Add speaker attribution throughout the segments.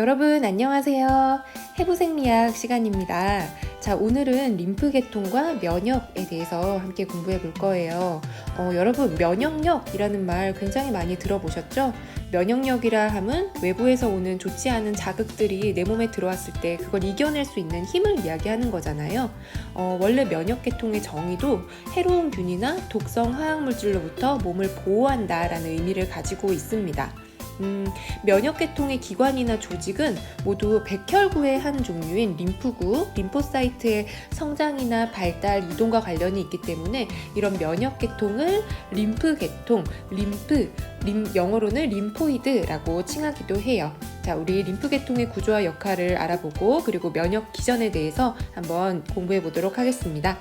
Speaker 1: 여러분 안녕하세요. 해부생리학 시간입니다. 자, 오늘은 림프계통과 면역에 대해서 함께 공부해 볼 거예요. 어, 여러분, 면역력이라는 말 굉장히 많이 들어보셨죠? 면역력이라 함은 외부에서 오는 좋지 않은 자극들이 내 몸에 들어왔을 때 그걸 이겨낼 수 있는 힘을 이야기하는 거잖아요. 어, 원래 면역계통의 정의도 해로운 균이나 독성 화학물질로부터 몸을 보호한다라는 의미를 가지고 있습니다. 음, 면역계통의 기관이나 조직은 모두 백혈구의 한 종류인 림프구, 림포사이트의 성장이나 발달, 이동과 관련이 있기 때문에 이런 면역계통을 림프계통, 림프, 림, 영어로는 림포이드라고 칭하기도 해요. 자, 우리 림프계통의 구조와 역할을 알아보고 그리고 면역 기전에 대해서 한번 공부해 보도록 하겠습니다.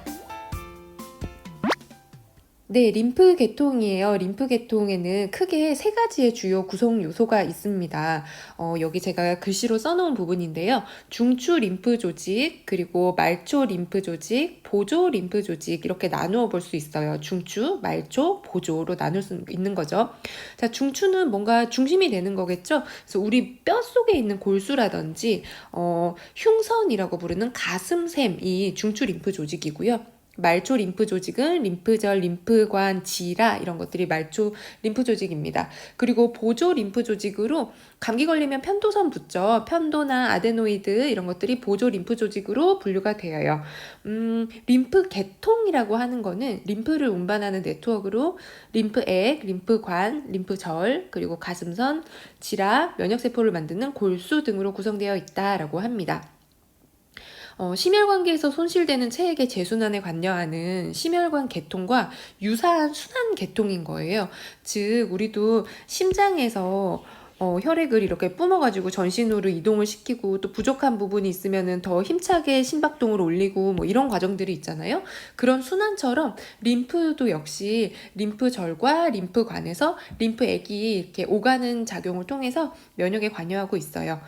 Speaker 1: 네, 림프 계통이에요. 림프 계통에는 크게 세 가지의 주요 구성 요소가 있습니다. 어, 여기 제가 글씨로 써놓은 부분인데요. 중추 림프 조직, 그리고 말초 림프 조직, 보조 림프 조직 이렇게 나누어 볼 수 있어요. 중추, 말초, 보조로 나눌 수 있는 거죠. 자, 중추는 뭔가 중심이 되는 거겠죠. 그래서 우리 뼈 속에 있는 골수라든지 어, 흉선이라고 부르는 가슴샘이 중추 림프 조직이고요. 말초 림프 조직은 림프절, 림프관, 지라 이런 것들이 말초 림프 조직입니다. 그리고 보조 림프 조직으로 감기 걸리면 편도선 붙죠. 편도나 아데노이드 이런 것들이 보조 림프 조직으로 분류가 되어요. 음, 림프 계통이라고 하는 거는 림프를 운반하는 네트워크로 림프액, 림프관, 림프절, 그리고 가슴선, 지라, 면역세포를 만드는 골수 등으로 구성되어 있다라고 합니다. 어, 심혈관계에서 손실되는 체액의 재순환에 관여하는 심혈관 계통과 유사한 순환 계통인 거예요. 즉, 우리도 심장에서 어, 혈액을 이렇게 뿜어가지고 전신으로 이동을 시키고 또 부족한 부분이 있으면은 더 힘차게 심박동을 올리고 뭐 이런 과정들이 있잖아요. 그런 순환처럼 림프도 역시 림프절과 림프관에서 림프액이 이렇게 오가는 작용을 통해서 면역에 관여하고 있어요.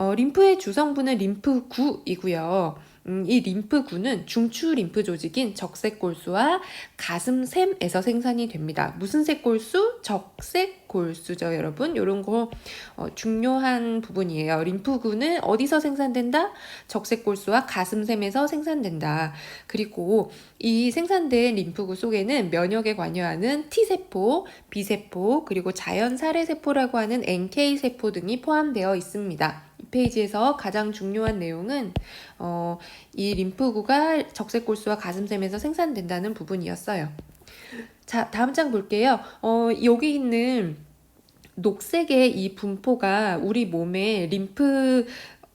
Speaker 1: 어, 림프의 주성분은 림프구이고요. 음, 이 림프구는 중추 림프 조직인 적색골수와 가슴샘에서 생산이 됩니다. 무슨 색골수? 적색골수죠, 여러분. 이런 거 어, 중요한 부분이에요. 림프구는 어디서 생산된다? 적색골수와 가슴샘에서 생산된다. 그리고 이 생산된 림프구 속에는 면역에 관여하는 T세포, B세포, 그리고 자연 살해세포라고 하는 NK세포 등이 포함되어 있습니다. 이 페이지에서 가장 중요한 내용은 어, 이 림프구가 적색골수와 가슴샘에서 생산된다는 부분이었어요. 자, 다음 장 볼게요. 어, 여기 있는 녹색의 이 분포가 우리 몸의 림프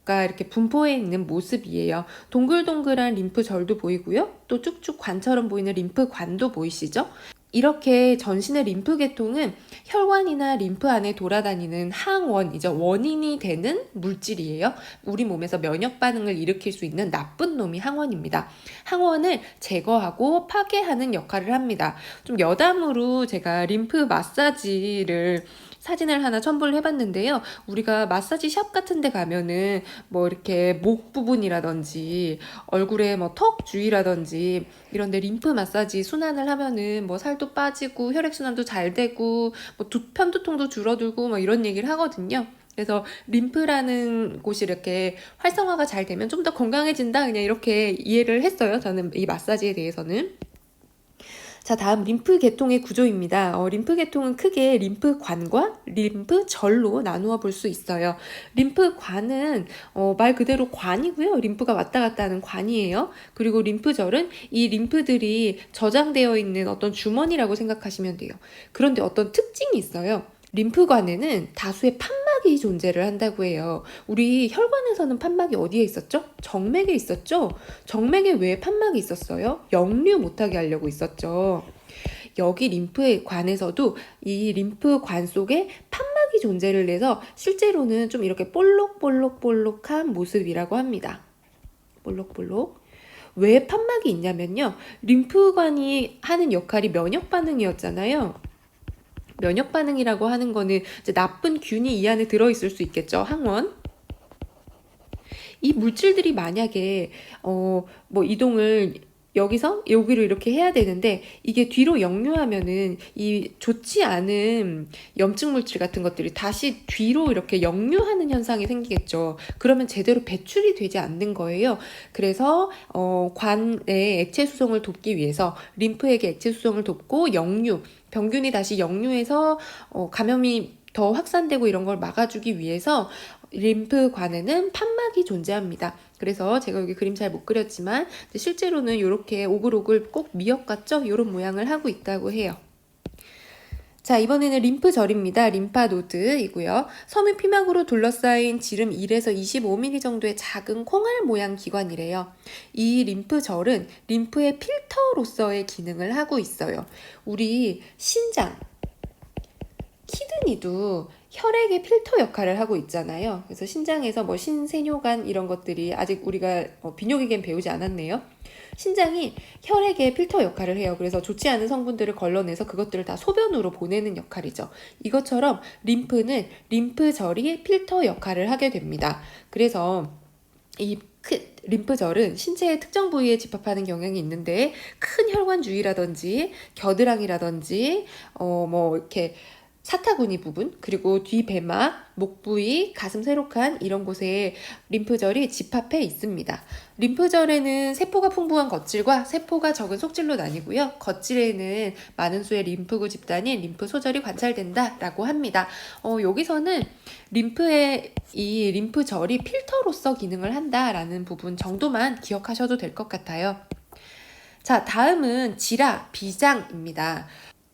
Speaker 1: 가 이렇게 분포해 있는 모습이에요. 동글동글한 림프절도 보이고요. 또 쭉쭉 관처럼 보이는 림프관도 보이시죠? 이렇게 전신의 림프 계통은 혈관이나 림프 안에 돌아다니는 항원이죠. 원인이 되는 물질이에요. 우리 몸에서 면역 반응을 일으킬 수 있는 나쁜 놈이 항원입니다. 항원을 제거하고 파괴하는 역할을 합니다. 좀 여담으로 제가 림프 마사지를 사진을 하나 첨부를 해봤는데요. 우리가 마사지 샵 같은 데 가면은 뭐 이렇게 목 부분이라든지 얼굴에 뭐 턱 주위라든지 이런 데 림프 마사지 순환을 하면은 뭐 살도 빠지고 혈액순환도 잘 되고 뭐 두, 편두통도 줄어들고 뭐 이런 얘기를 하거든요. 그래서 림프라는 곳이 이렇게 활성화가 잘 되면 좀 더 건강해진다 그냥 이렇게 이해를 했어요. 저는 이 마사지에 대해서는. 자, 다음 림프 계통의 구조입니다. 어, 림프 계통은 크게 림프관과 림프절로 나누어 볼 수 있어요. 림프관은 어, 말 그대로 관이고요. 림프가 왔다 갔다 하는 관이에요. 그리고 림프절은 이 림프들이 저장되어 있는 어떤 주머니라고 생각하시면 돼요. 그런데 어떤 특징이 있어요. 림프관에는 다수의 판 막이 존재를 한다고 해요. 우리 혈관에서는 판막이 어디에 있었죠? 정맥에 있었죠? 정맥에 왜 판막이 있었어요? 역류 못하게 하려고 있었죠. 여기 림프관에서도 이 림프관 속에 판막이 존재를 해서 실제로는 좀 이렇게 볼록볼록볼록한 모습이라고 합니다. 볼록볼록. 왜 판막이 있냐면요. 림프관이 하는 역할이 면역 반응이었잖아요. 면역 반응이라고 하는 거는 이제 나쁜 균이 이 안에 들어 있을 수 있겠죠. 항원. 이 물질들이 만약에 어 뭐 이동을 여기서 여기로 이렇게 해야 되는데 이게 뒤로 역류하면은 이 좋지 않은 염증 물질 같은 것들이 다시 뒤로 이렇게 역류하는 현상이 생기겠죠. 그러면 제대로 배출이 되지 않는 거예요. 그래서 어, 관의 액체 수송을 돕기 위해서 림프에게 액체 수송을 돕고 역류, 병균이 다시 역류해서 어, 감염이 더 확산되고 이런 걸 막아주기 위해서 림프관에는 판막이 존재합니다. 그래서 제가 여기 그림 잘 못 그렸지만 실제로는 이렇게 오글오글 꼭 미역 같죠? 이런 모양을 하고 있다고 해요. 자, 이번에는 림프절입니다. 림파노드이고요. 섬유 피막으로 둘러싸인 지름 1에서 25mm 정도의 작은 콩알 모양 기관이래요. 이 림프절은 림프의 필터로서의 기능을 하고 있어요. 우리 신장, 키드니도 혈액의 필터 역할을 하고 있잖아요. 그래서 신장에서 뭐 신세뇨관 이런 것들이 아직 우리가 어, 비뇨기계는 배우지 않았네요. 신장이 혈액의 필터 역할을 해요. 그래서 좋지 않은 성분들을 걸러내서 그것들을 다 소변으로 보내는 역할이죠. 이것처럼 림프는 림프절이 필터 역할을 하게 됩니다. 그래서 이 림프절은 신체의 특정 부위에 집합하는 경향이 있는데 큰 혈관 주위라든지 겨드랑이라든지 어 뭐 이렇게 사타구니 부분, 그리고 뒤 배막, 목 부위, 가슴 세로칸 이런 곳에 림프절이 집합해 있습니다. 림프절에는 세포가 풍부한 겉질과 세포가 적은 속질로 나뉘고요. 겉질에는 많은 수의 림프구 집단인 림프 소절이 관찰된다라고 합니다. 어, 여기서는 림프의 이 림프절이 필터로서 기능을 한다라는 부분 정도만 기억하셔도 될 것 같아요. 자, 다음은 지라, 비장입니다.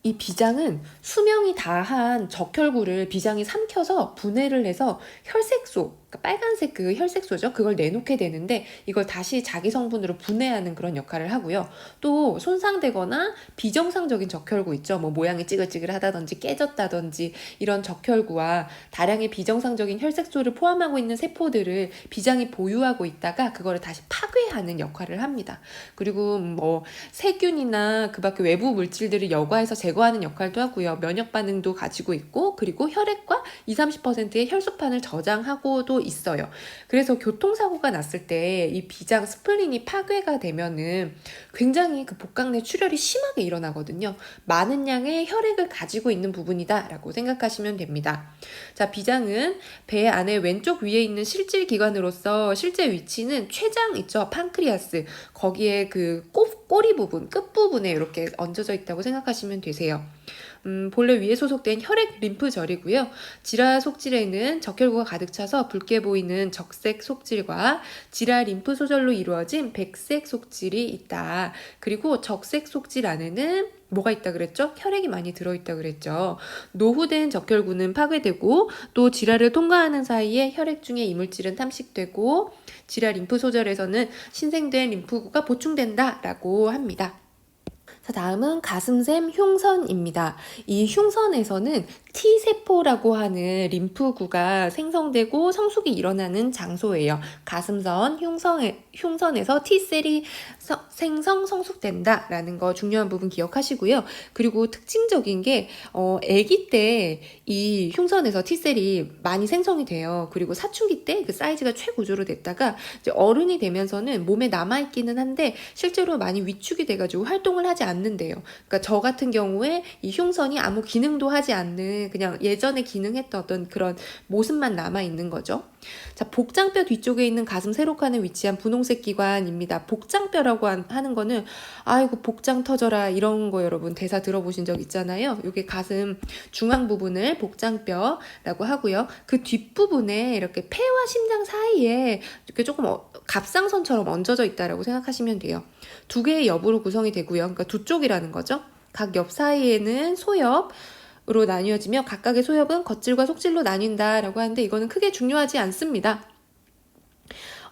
Speaker 1: 이 비장은 수명이 다한 적혈구를 비장이 삼켜서 분해를 해서 혈색소, 그러니까 빨간색 그 혈색소죠. 그걸 내놓게 되는데 이걸 다시 자기 성분으로 분해하는 그런 역할을 하고요. 또 손상되거나 비정상적인 적혈구 있죠. 뭐 모양이 찌글찌글하다든지 깨졌다든지 이런 적혈구와 다량의 비정상적인 혈색소를 포함하고 있는 세포들을 비장이 보유하고 있다가 그거를 다시 파괴하는 역할을 합니다. 그리고 뭐 세균이나 그 밖에 외부 물질들을 여과해서 제거하는 역할도 하고요. 면역 반응도 가지고 있고 그리고 혈액과 20, 30%의 혈소판을 저장하고도 있어요. 그래서 교통사고가 났을 때 이 비장 스플린이 파괴가 되면은 굉장히 그 복강 내 출혈이 심하게 일어나거든요. 많은 양의 혈액을 가지고 있는 부분이다라고 생각하시면 됩니다. 자, 비장은 배 안에 왼쪽 위에 있는 실질 기관으로서 실제 위치는 췌장 있죠. 판크리아스. 거기에 그 꼬, 꼬리 부분, 끝 부분에 이렇게 얹어져 있다고 생각하시면 되세요. 음, 본래 위에 소속된 혈액 림프절이고요. 지라 속질에는 적혈구가 가득 차서 붉게 보이는 적색 속질과 지라 림프 소절로 이루어진 백색 속질이 있다. 그리고 적색 속질 안에는 뭐가 있다 그랬죠? 혈액이 많이 들어있다 그랬죠. 노후된 적혈구는 파괴되고 또 지라를 통과하는 사이에 혈액 중에 이물질은 탐식되고 지라 림프 소절에서는 신생된 림프구가 보충된다라고 합니다. 자, 다음은 가슴샘 흉선입니다. 이 흉선에서는 T세포라고 하는 림프구가 생성되고 성숙이 일어나는 장소예요. 가슴선, 흉선, 흉선에서 T셀이 서, 생성, 성숙된다라는 거 중요한 부분 기억하시고요. 그리고 특징적인 게, 어, 아기 때 이 흉선에서 T셀이 많이 생성이 돼요. 그리고 사춘기 때 그 사이즈가 최고조로 됐다가 어른이 되면서는 몸에 남아있기는 한데 실제로 많이 위축이 돼가지고 활동을 하지 않는 데요. 그러니까 저 같은 경우에 이 흉선이 아무 기능도 하지 않는 그냥 예전에 기능했던 어떤 그런 모습만 남아 있는 거죠. 자, 복장뼈 뒤쪽에 있는 가슴 세로칸에 위치한 분홍색 기관입니다. 복장뼈라고 하는 거는 아이고 복장 터져라 이런 거 여러분 대사 들어보신 적 있잖아요. 이게 가슴 중앙 부분을 복장뼈라고 하고요. 그 뒷부분에 이렇게 폐와 심장 사이에 이렇게 조금 어, 갑상선처럼 얹어져 있다라고 생각하시면 돼요. 두 개의 옆으로 구성이 되고요. 그러니까 두 쪽이라는 거죠. 각옆 사이에는 소엽, 으로 나뉘어지며 각각의 소엽은 겉질과 속질로 나뉜다라고 하는데 이거는 크게 중요하지 않습니다.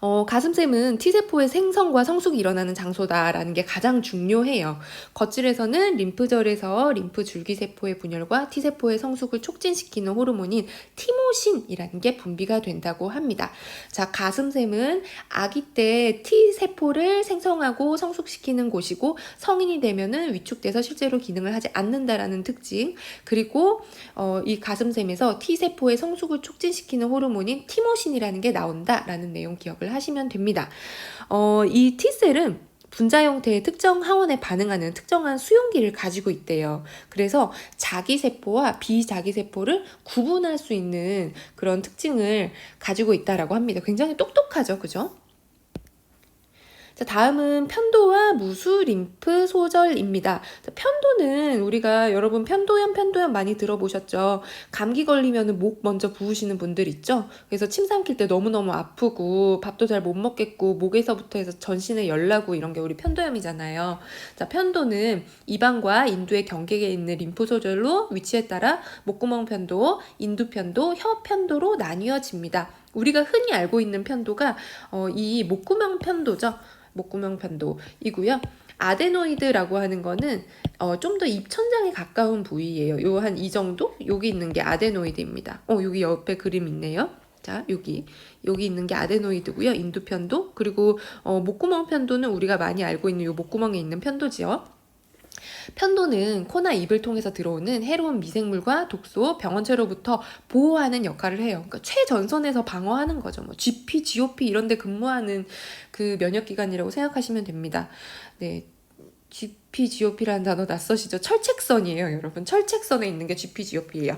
Speaker 1: 어, 가슴샘은 T세포의 생성과 성숙이 일어나는 장소다라는 게 가장 중요해요. 겉질에서는 림프절에서 림프 줄기세포의 분열과 T세포의 성숙을 촉진시키는 호르몬인 티모신이라는 게 분비가 된다고 합니다. 자, 가슴샘은 아기 때 T세포를 생성하고 성숙시키는 곳이고 성인이 되면은 위축돼서 실제로 기능을 하지 않는다라는 특징 그리고 어, 이 가슴샘에서 T세포의 성숙을 촉진시키는 호르몬인 티모신이라는 게 나온다라는 내용 기억을 하시면 됩니다. 어, 이 T셀은 분자 형태의 특정 하원에 반응하는 특정한 수용기를 가지고 있대요. 그래서 자기 세포와 비자기 세포를 구분할 수 있는 그런 특징을 가지고 있다라고 합니다. 굉장히 똑똑하죠, 그죠? 자, 다음은 편도와 무수 림프 소절입니다. 자, 편도는 우리가 여러분 편도염 편도염 많이 들어보셨죠? 감기 걸리면 목 먼저 부으시는 분들 있죠? 그래서 침 삼킬 때 너무너무 아프고 밥도 잘 못 먹겠고 목에서부터 해서 전신에 열 나고 이런 게 우리 편도염이잖아요. 자, 편도는 이방과 인두의 경계에 있는 림프 소절로 위치에 따라 목구멍 편도, 인두 편도, 혀 편도로 나뉘어집니다. 우리가 흔히 알고 있는 편도가 어, 이 목구멍 편도죠. 목구멍 편도이고요. 아데노이드라고 하는 거는 어, 좀 더 입천장에 가까운 부위예요. 요 한 이 정도? 여기 있는 게 아데노이드입니다. 어, 여기 옆에 그림 있네요. 자, 여기. 여기 있는 게 아데노이드고요. 인두편도. 그리고 어, 목구멍 편도는 우리가 많이 알고 있는 요 목구멍에 있는 편도지요. 편도는 코나 입을 통해서 들어오는 해로운 미생물과 독소, 병원체로부터 보호하는 역할을 해요. 그러니까 최전선에서 방어하는 거죠. 뭐 GP, GOP 이런 데 근무하는 그 면역기관이라고 생각하시면 됩니다. 네. GP, GOP라는 단어 낯서시죠? 철책선이에요, 여러분. 철책선에 있는 게 GP, GOP예요.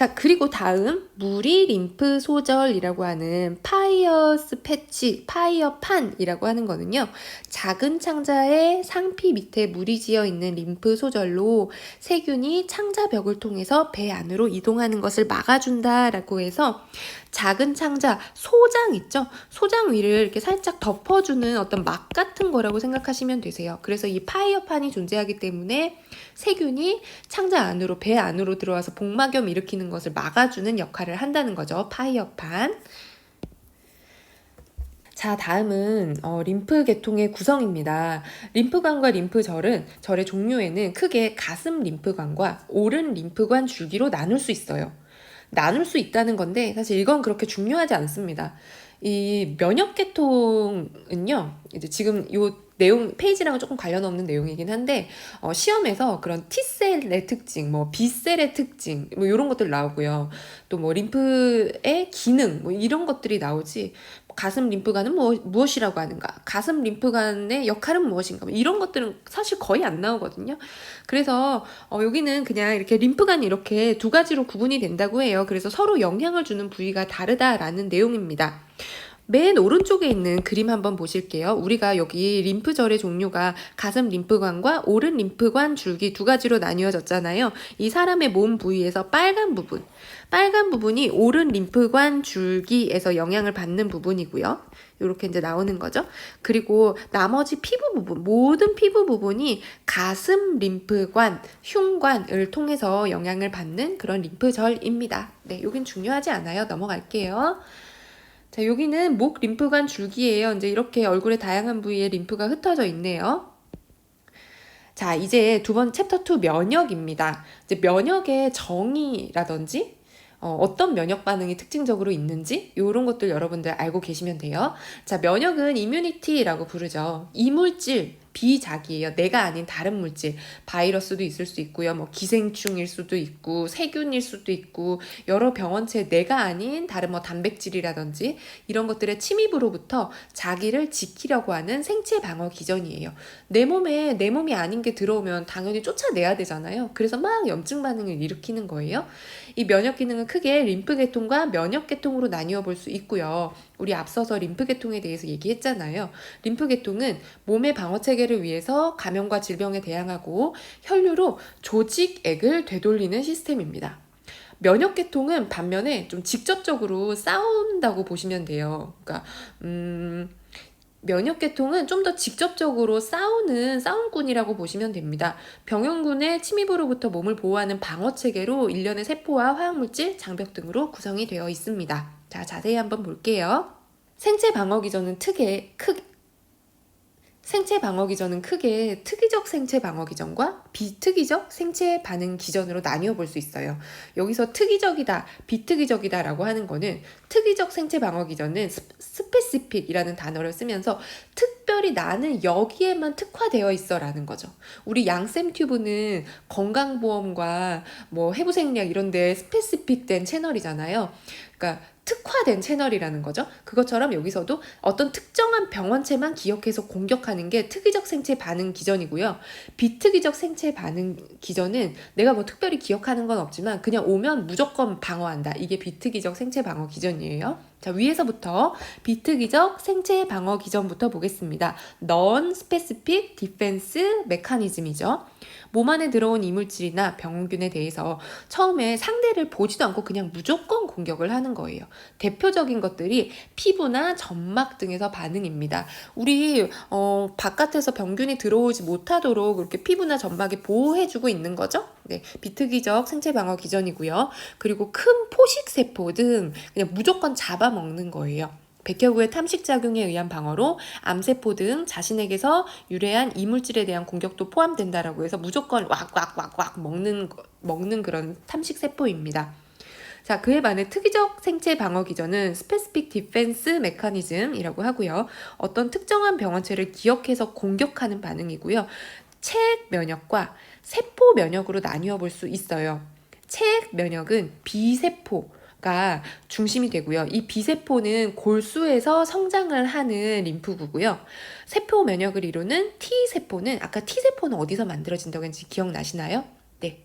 Speaker 1: 자, 그리고 다음 무리 림프 소절이라고 하는 파이어스 패치, 파이어판이라고 하는 거는요. 작은 창자의 상피 밑에 물이 지어 있는 림프 소절로 세균이 창자벽을 통해서 배 안으로 이동하는 것을 막아준다라고 해서 작은 창자, 소장 있죠? 소장 위를 이렇게 살짝 덮어주는 어떤 막 같은 거라고 생각하시면 되세요. 그래서 이 파이어판이 존재하기 때문에 세균이 창자 안으로, 배 안으로 들어와서 복막염 일으키는 것을 막아주는 역할을 한다는 거죠. 파이어판. 자, 다음은 어, 림프 계통의 구성입니다. 림프관과 림프절은 절의 종류에는 크게 가슴 림프관과 오른 림프관 줄기로 나눌 수 있어요. 나눌 수 있다는 건데 사실 이건 그렇게 중요하지 않습니다. 이 면역 계통은요. 이제 지금 요 내용 페이지랑은 조금 관련 없는 내용이긴 한데 어, 시험에서 그런 T셀의 특징, 뭐 B셀의 특징, 뭐 이런 것들 나오고요. 또 뭐 림프의 기능, 뭐 이런 것들이 나오지. 가슴 림프관은 뭐, 무엇이라고 하는가? 가슴 림프관의 역할은 무엇인가? 뭐 이런 것들은 사실 거의 안 나오거든요. 그래서 어, 여기는 그냥 이렇게 림프관이 이렇게 두 가지로 구분이 된다고 해요. 그래서 서로 영향을 주는 부위가 다르다라는 내용입니다. 맨 오른쪽에 있는 그림 한번 보실게요. 우리가 여기 림프절의 종류가 가슴 림프관과 오른 림프관 줄기 두 가지로 나뉘어졌잖아요. 이 사람의 몸 부위에서 빨간 부분, 빨간 부분이 오른 림프관 줄기에서 영향을 받는 부분이고요. 이렇게 이제 나오는 거죠. 그리고 나머지 피부 부분, 모든 피부 부분이 가슴 림프관, 흉관을 통해서 영향을 받는 그런 림프절입니다. 네, 여긴 중요하지 않아요. 넘어갈게요. 자, 여기는 목 림프관 줄기예요. 이제 이렇게 얼굴의 다양한 부위에 림프가 흩어져 있네요. 자, 이제 두 번 챕터 2 면역입니다. 이제 면역의 정의라든지 어, 떤 면역 반응이 특징적으로 있는지 이런 것들 여러분들 알고 계시면 돼요. 자, 면역은 이뮤니티라고 부르죠. 이물질, 비자기예요. 내가 아닌 다른 물질, 바이러스도 있을 수 있고요. 뭐 기생충일 수도 있고 세균일 수도 있고 여러 병원체 내가 아닌 다른 뭐 단백질이라든지 이런 것들의 침입으로부터 자기를 지키려고 하는 생체 방어 기전이에요. 내 몸에 내 몸이 아닌 게 들어오면 당연히 쫓아내야 되잖아요. 그래서 막 염증 반응을 일으키는 거예요. 이 면역 기능은 크게 림프 계통과 면역 계통으로 나뉘어 볼 수 있고요. 우리 앞서서 림프 계통에 대해서 얘기했잖아요. 림프 계통은 몸의 방어 체계를 위해서 감염과 질병에 대항하고 혈류로 조직액을 되돌리는 시스템입니다. 면역 계통은 반면에 좀 직접적으로 싸운다고 보시면 돼요. 그러니까 음 면역 계통은 좀 더 직접적으로 싸우는 싸움꾼이라고 보시면 됩니다. 병원군의 침입으로부터 몸을 보호하는 방어 체계로 일련의 세포와 화학물질, 장벽 등으로 구성이 되어 있습니다. 자, 자세히 한번 볼게요. 생체 방어 기전은 특에 크 생체 방어 기전은 크게 특이적 생체 방어 기전과 비특이적 생체 반응 기전으로 나뉘어 볼 수 있어요. 여기서 특이적이다, 비특이적이다라고 하는 거는 특이적 생체 방어 기전은 스페시픽이라는 단어를 쓰면서 특별히 나는 여기에만 특화되어 있어라는 거죠. 우리 양쌤 튜브는 건강보험과 뭐 해부생략 이런 데 스페시픽된 채널이잖아요. 그러니까 특화된 채널이라는 거죠. 그것처럼 여기서도 어떤 특정한 병원체만 기억해서 공격하는 게 특이적 생체 반응 기전이고요. 비특이적 생체 반응 기전은 내가 뭐 특별히 기억하는 건 없지만 그냥 오면 무조건 방어한다. 이게 비특이적 생체 방어 기전이에요. 자, 위에서부터 비특이적 생체 방어 기전부터 보겠습니다. Non-specific defense mechanism이죠. 몸 안에 들어온 이물질이나 병균에 대해서 처음에 상대를 보지도 않고 그냥 무조건 공격을 하는 거예요. 대표적인 것들이 피부나 점막 등에서 반응입니다. 우리 어, 바깥에서 병균이 들어오지 못하도록 그렇게 피부나 점막에 보호해주고 있는 거죠. 네, 비특이적 생체 방어 기전이고요. 그리고 큰 포식 세포 등 그냥 무조건 잡아 먹는 거예요. 백혈구의 탐식작용에 의한 방어로 암세포 등 자신에게서 유래한 이물질에 대한 공격도 포함된다라고 해서 무조건 왁왁왁왁 먹는 거- 먹는 그런 탐식 세포입니다. 자, 그에 반해 특이적 생체 방어 기전은 specific defense mechanism이라고 하고요. 어떤 특정한 병원체를 기억해서 공격하는 반응이고요. 체액 면역과 세포 면역으로 나뉘어 볼 수 있어요. 체액 면역은 비세포 가 중심이 되고요. 이 비세포는 골수에서 성장을 하는 림프구고요. 세포 면역을 이루는 T세포는 아까 T세포는 어디서 만들어진다고 했는지 기억나시나요? 네.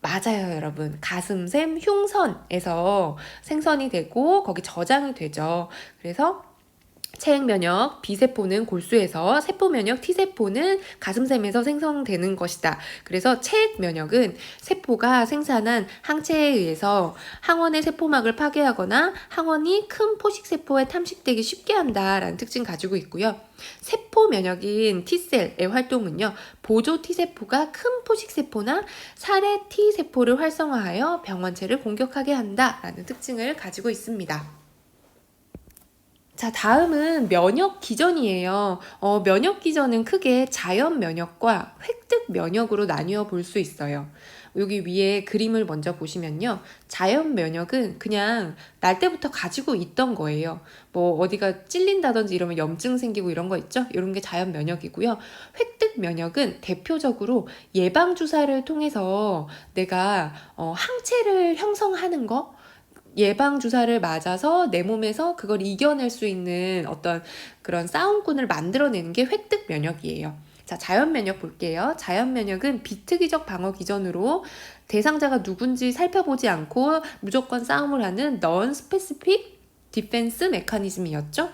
Speaker 1: 맞아요, 여러분. 가슴샘 흉선에서 생성이 되고 거기 저장이 되죠. 그래서 체액 면역 B세포는 골수에서 세포 면역 T세포는 가슴샘에서 생성되는 것이다. 그래서 체액 면역은 세포가 생산한 항체에 의해서 항원의 세포막을 파괴하거나 항원이 큰 포식 세포에 탐식되기 쉽게 한다라는 특징 가지고 있고요. 세포 면역인 T셀의 활동은요. 보조 T세포가 큰 포식 세포나 살해 T세포를 활성화하여 병원체를 공격하게 한다라는 특징을 가지고 있습니다. 자, 다음은 면역 기전이에요. 어, 면역 기전은 크게 자연 면역과 획득 면역으로 나뉘어 볼 수 있어요. 여기 위에 그림을 먼저 보시면요. 자연 면역은 그냥 날 때부터 가지고 있던 거예요. 뭐 어디가 찔린다든지 이러면 염증 생기고 이런 거 있죠? 이런 게 자연 면역이고요. 획득 면역은 대표적으로 예방 주사를 통해서 내가 어, 항체를 형성하는 거 예방 주사를 맞아서 내 몸에서 그걸 이겨낼 수 있는 어떤 그런 싸움꾼을 만들어내는 게 획득 면역이에요. 자, 자연 면역 볼게요. 자연 면역은 비특이적 방어 기전으로 대상자가 누군지 살펴보지 않고 무조건 싸움을 하는 non-specific defense 메커니즘이었죠.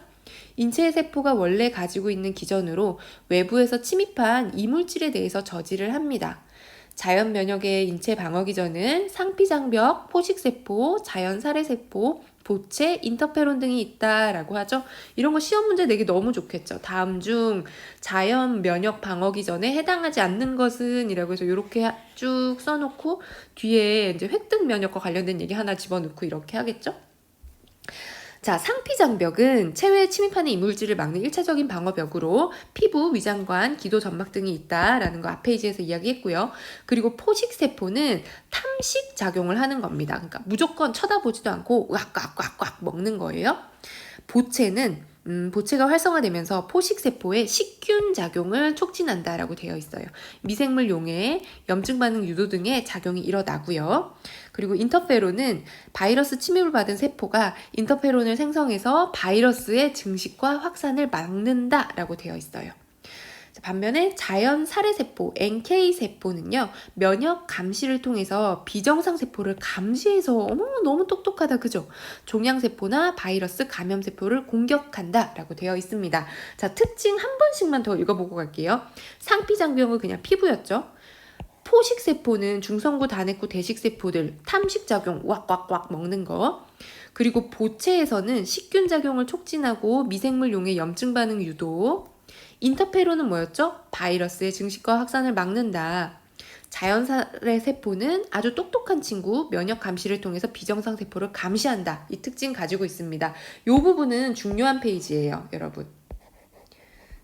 Speaker 1: 인체의 세포가 원래 가지고 있는 기전으로 외부에서 침입한 이물질에 대해서 저지를 합니다. 자연 면역의 인체 방어 기전은 상피장벽, 포식세포, 자연 살해세포, 보체, 인터페론 등이 있다라고 하죠. 이런 거 시험 문제 내기 너무 좋겠죠. 다음 중 자연 면역 방어 기전에 해당하지 않는 것은 이라고 해서 이렇게 쭉 써놓고 뒤에 이제 획득 면역과 관련된 얘기 하나 집어넣고 이렇게 하겠죠. 자, 상피장벽은 체외에 침입하는 이물질을 막는 일차적인 방어벽으로 피부, 위장관, 기도 점막 등이 있다라는 거 앞 페이지에서 이야기했고요. 그리고 포식세포는 탐식 작용을 하는 겁니다. 그러니까 무조건 쳐다보지도 않고 왁왁왁왁 먹는 거예요. 보체는 음, 보체가 활성화되면서 포식세포의 식균 작용을 촉진한다라고 되어 있어요. 미생물 용해, 염증 반응 유도 등의 작용이 일어나고요. 그리고 인터페론은 바이러스 침입을 받은 세포가 인터페론을 생성해서 바이러스의 증식과 확산을 막는다라고 되어 있어요. 자, 반면에 자연 살해 세포 NK 세포는요 면역 감시를 통해서 비정상 세포를 감시해서 어머 너무 똑똑하다 그죠? 종양 세포나 바이러스 감염 세포를 공격한다 라고 되어 있습니다. 자 특징 한 번씩만 더 읽어보고 갈게요. 상피장병은 그냥 피부였죠. 포식 세포는 중성구, 단핵구, 대식 세포들 탐식 작용 왁왁왁 먹는 거. 그리고 보체에서는 식균 작용을 촉진하고 미생물 용의 염증 반응 유도. 인터페론은 뭐였죠? 바이러스의 증식과 확산을 막는다. 자연살의 세포는 아주 똑똑한 친구, 면역 감시를 통해서 비정상 세포를 감시한다. 이 특징 가지고 있습니다. 이 부분은 중요한 페이지예요, 여러분.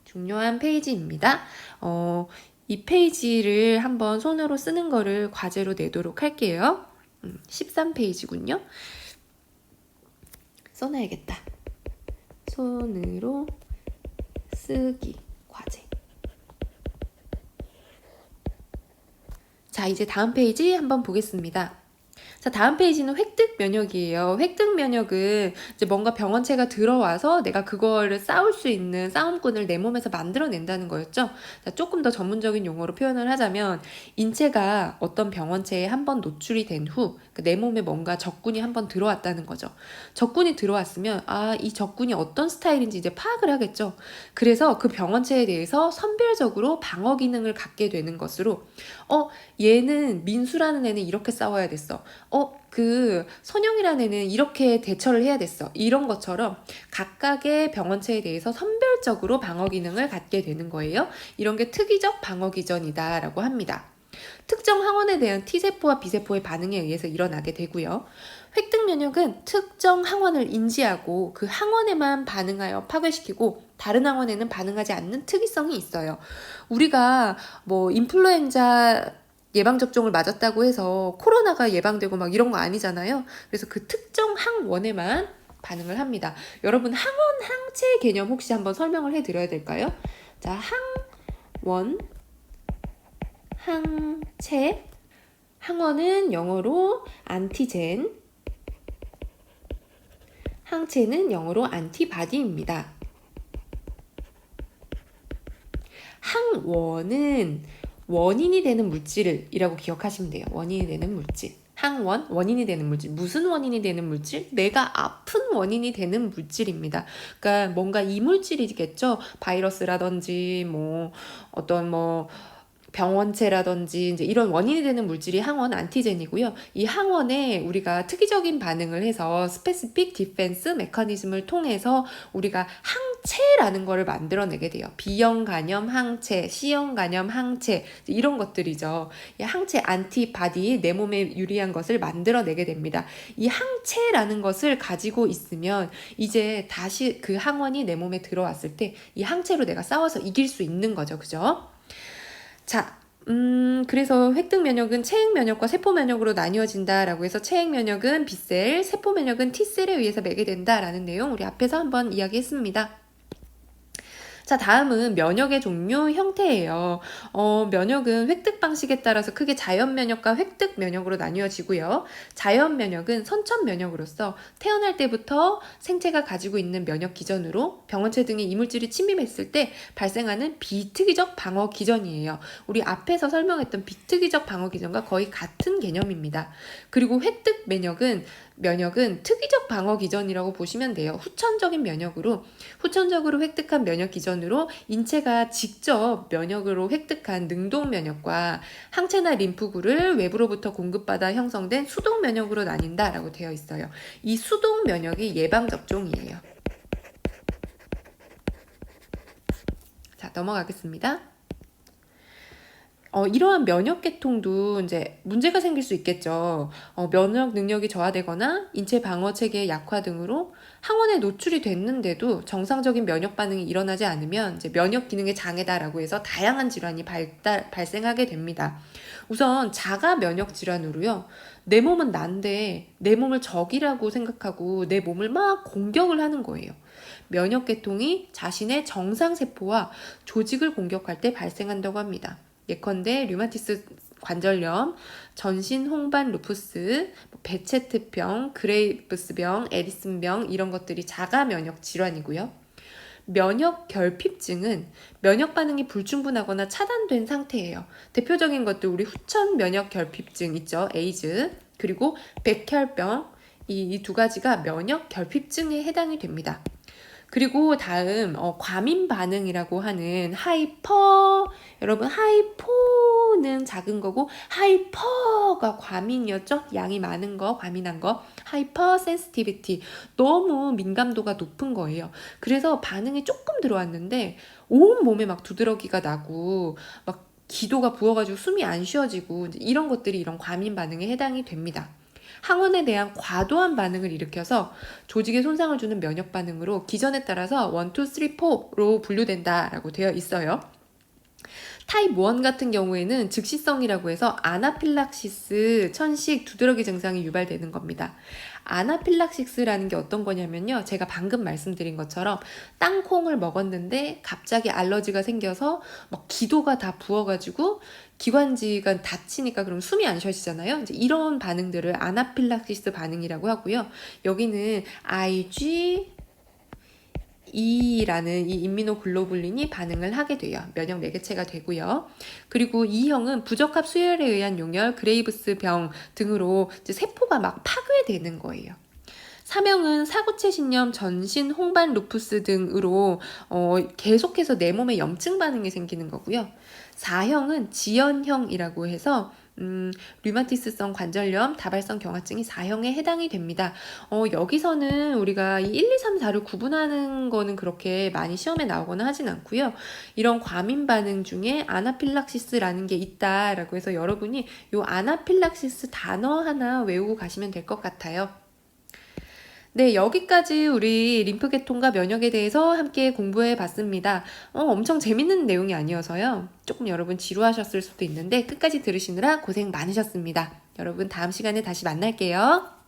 Speaker 1: 중요한 페이지입니다. 어, 이 페이지를 한번 손으로 쓰는 거를 과제로 내도록 할게요. 음, 13페이지군요. 써놔야겠다. 손으로 쓰기 과제. 자, 이제 다음 페이지 한번 보겠습니다. 자, 다음 페이지는 획득 면역이에요. 획득 면역은 이제 뭔가 병원체가 들어와서 내가 그거를 싸울 수 있는 싸움꾼을 내 몸에서 만들어낸다는 거였죠. 자, 조금 더 전문적인 용어로 표현을 하자면 인체가 어떤 병원체에 한번 노출이 된 후내 몸에 뭔가 적군이 한번 들어왔다는 거죠. 적군이 들어왔으면 아, 이 적군이 어떤 스타일인지 이제 파악을 하겠죠. 그래서 그 병원체에 대해서 선별적으로 방어 기능을 갖게 되는 것으로 어, 얘는 민수라는 애는 이렇게 싸워야 됐어. 어, 그 선영이라는 애는 이렇게 대처를 해야 됐어. 이런 것처럼 각각의 병원체에 대해서 선별적으로 방어 기능을 갖게 되는 거예요. 이런 게 특이적 방어 기전이다라고 합니다. 특정 항원에 대한 T세포와 B세포의 반응에 의해서 일어나게 되고요. 획득 면역은 특정 항원을 인지하고 그 항원에만 반응하여 파괴시키고 다른 항원에는 반응하지 않는 특이성이 있어요. 우리가 뭐 인플루엔자 예방접종을 맞았다고 해서 코로나가 예방되고 막 이런 거 아니잖아요. 그래서 그 특정 항원에만 반응을 합니다. 여러분 항원 항체 개념 혹시 한번 설명을 해드려야 될까요? 자 항원 항체 항원은 영어로 안티젠 항체는 영어로 안티바디입니다. 항원은 원인이 되는 물질이라고 기억하시면 돼요. 원인이 되는 물질. 항원, 원인이 되는 물질. 무슨 원인이 되는 물질? 내가 아픈 원인이 되는 물질입니다. 그러니까 뭔가 이물질이겠죠. 바이러스라든지 뭐 어떤 뭐 병원체라든지 이제 이런 원인이 되는 물질이 항원 안티젠이고요. 이 항원에 우리가 특이적인 반응을 해서 스페시픽 디펜스 메커니즘을 통해서 우리가 항체라는 거를 만들어내게 돼요. B형 간염 항체, C형 간염 항체 이런 것들이죠. 이 항체 안티바디 내 몸에 유리한 것을 만들어내게 됩니다. 이 항체라는 것을 가지고 있으면 이제 다시 그 항원이 내 몸에 들어왔을 때 이 항체로 내가 싸워서 이길 수 있는 거죠. 그죠? 자, 음, 그래서 획득 면역은 체액 면역과 세포 면역으로 나뉘어진다라고 해서 체액 면역은 B셀, 세포 면역은 T셀에 의해서 매게 된다라는 내용 우리 앞에서 한번 이야기했습니다. 자, 다음은 면역의 종류 형태예요. 어, 면역은 획득 방식에 따라서 크게 자연 면역과 획득 면역으로 나뉘어지고요. 자연 면역은 선천 면역으로서 태어날 때부터 생체가 가지고 있는 면역 기전으로 병원체 등의 이물질이 침입했을 때 발생하는 비특이적 방어 기전이에요. 우리 앞에서 설명했던 비특이적 방어 기전과 거의 같은 개념입니다. 그리고 획득 면역은 면역은 특이적 방어 기전이라고 보시면 돼요. 후천적인 면역으로 후천적으로 획득한 면역 기전으로 인체가 직접 면역으로 획득한 능동 면역과 항체나 림프구를 외부로부터 공급받아 형성된 수동 면역으로 나뉜다라고 되어 있어요. 이 수동 면역이 예방 접종이에요. 자, 넘어가겠습니다. 어, 이러한 면역 계통도 이제 문제가 생길 수 있겠죠. 어, 면역 능력이 저하되거나 인체 방어 체계의 약화 등으로 항원에 노출이 됐는데도 정상적인 면역 반응이 일어나지 않으면 이제 면역 기능의 장애다라고 해서 다양한 질환이 발달, 발생하게 됩니다. 우선 자가 면역 질환으로요. 내 몸은 난데 내 몸을 적이라고 생각하고 내 몸을 막 공격을 하는 거예요. 면역 계통이 자신의 정상 세포와 조직을 공격할 때 발생한다고 합니다. 예컨대 류마티스 관절염, 전신 홍반 루푸스, 뭐 베체트병, 그레이브스병, 에디슨병 이런 것들이 자가 면역 질환이고요. 면역 결핍증은 면역 반응이 불충분하거나 차단된 상태예요. 대표적인 것도 우리 후천 면역 결핍증 있죠. 에이즈. 그리고 백혈병 이 두 가지가 면역 결핍증에 해당이 됩니다. 그리고 다음 어, 과민 반응이라고 하는 하이퍼. 여러분 하이포는 작은 거고 하이퍼가 과민이었죠? 양이 많은 거 과민한 거. 하이퍼 센시티비티 너무 민감도가 높은 거예요. 그래서 반응이 조금 들어왔는데 온 몸에 막 두드러기가 나고 막 기도가 부어가지고 숨이 안 쉬어지고 이런 것들이 이런 과민 반응에 해당이 됩니다. 항원에 대한 과도한 반응을 일으켜서 조직에 손상을 주는 면역 반응으로 기전에 따라서 1, 2, 3, 4로 분류된다라고 되어 있어요. 타입 1 같은 경우에는 즉시성이라고 해서 아나필락시스, 천식, 두드러기 증상이 유발되는 겁니다. 아나필락시스라는 게 어떤 거냐면요. 제가 방금 말씀드린 것처럼 땅콩을 먹었는데 갑자기 알러지가 생겨서 막 기도가 다 부어가지고 기관지가 다치니까 그럼 숨이 안 쉬어지잖아요. 이제 이런 반응들을 아나필락시스 반응이라고 하고요. 여기는 IG E라는 이 임미노글로불린이 반응을 하게 돼요. 면역 매개체가 되고요. 그리고 E형은 부적합 수혈에 의한 용혈, 그레이브스 병 등으로 세포가 막 파괴되는 거예요. 사명은 사구체 신염, 전신 홍반 루푸스 등으로 어, 계속해서 내 몸에 염증 반응이 생기는 거고요. 사형은 지연형이라고 해서 음, 류마티스성 관절염, 다발성 경화증이 4형에 해당이 됩니다. 어, 여기서는 우리가 이 1, 2, 3, 4를 구분하는 거는 그렇게 많이 시험에 나오거나 하진 않고요. 이런 과민 반응 중에 아나필락시스라는 게 있다라고 해서 여러분이 요 아나필락시스 단어 하나 외우고 가시면 될 것 같아요. 네, 여기까지 우리 림프계통과 면역에 대해서 함께 공부해 봤습니다. 어, 엄청 재밌는 내용이 아니어서요. 조금 여러분 지루하셨을 수도 있는데 끝까지 들으시느라 고생 많으셨습니다. 여러분 다음 시간에 다시 만날게요.